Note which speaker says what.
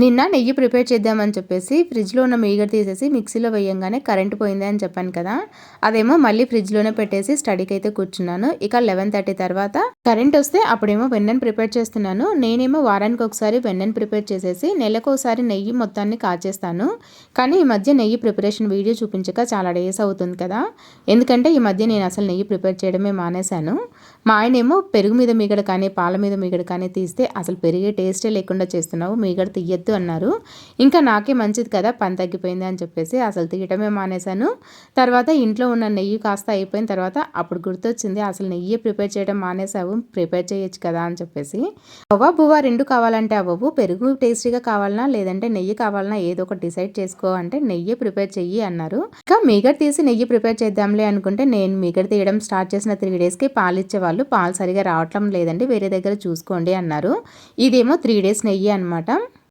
Speaker 1: నిన్న నెయ్యి ప్రిపేర్ చేద్దామని చెప్పేసి ఫ్రిడ్జ్లో ఉన్న మీగడ తీసేసి మిక్సీలో వేయంగానే కరెంట్ పోయింది అని చెప్పాను కదా. అదేమో మళ్ళీ ఫ్రిడ్జ్లోనే పెట్టేసి స్టడీకి అయితే కూర్చున్నాను. ఇక లెవెన్ థర్టీ తర్వాత కరెంట్ వస్తే అప్పుడేమో వెన్నను ప్రిపేర్ చేస్తున్నాను. నేనేమో వారానికి ఒకసారి వెన్నను ప్రిపేర్ చేసేసి నెలకు ఒకసారి నెయ్యి మొత్తాన్ని కాచేస్తాను. కానీ ఈ మధ్య నెయ్యి ప్రిపరేషన్ వీడియో చూపించక చాలా డేస్ అవుతుంది కదా. ఎందుకంటే ఈ మధ్య నేను అసలు నెయ్యి ప్రిపేర్ చేయడమే మానేశాను. మా ఆయన ఏమో పెరుగు మీద మీగడ కానీ పాల మీద మీగడ కానీ తీస్తే అసలు పెరిగే టేస్టే లేకుండా చేస్తున్నావు. మీగడ తీయద్దు. చేయొద్దు అన్నారు. ఇంకా నాకే మంచిది కదా పని తగ్గిపోయింది అని చెప్పేసి అసలు తీయటమే మానేశాను. తర్వాత ఇంట్లో ఉన్న నెయ్యి కాస్త అయిపోయిన తర్వాత అప్పుడు గుర్తొచ్చింది అసలు నెయ్యి ప్రిపేర్ చేయడం మానేసావు ప్రిపేర్ చేయొచ్చు కదా అని చెప్పేసి. అవ్వ బువ్వ రెండు కావాలంటే అవ్వవు పెరుగు టేస్టీగా కావాలన్నా లేదంటే నెయ్యి కావాలన్నా ఏదో ఒకటి డిసైడ్ చేసుకో అంటే నెయ్యి ప్రిపేర్ చెయ్యి అన్నారు. ఇంకా మీగడ తీసి నెయ్యి ప్రిపేర్ చేద్దాంలే అనుకుంటే నేను మీగడ తీయడం స్టార్ట్ చేసిన త్రీ డేస్కి పాలు ఇచ్చేవాళ్ళు పాలు సరిగా రావటం లేదండి వేరే దగ్గర చూసుకోండి అన్నారు. ఇదేమో త్రీ డేస్ నెయ్యి అనమాట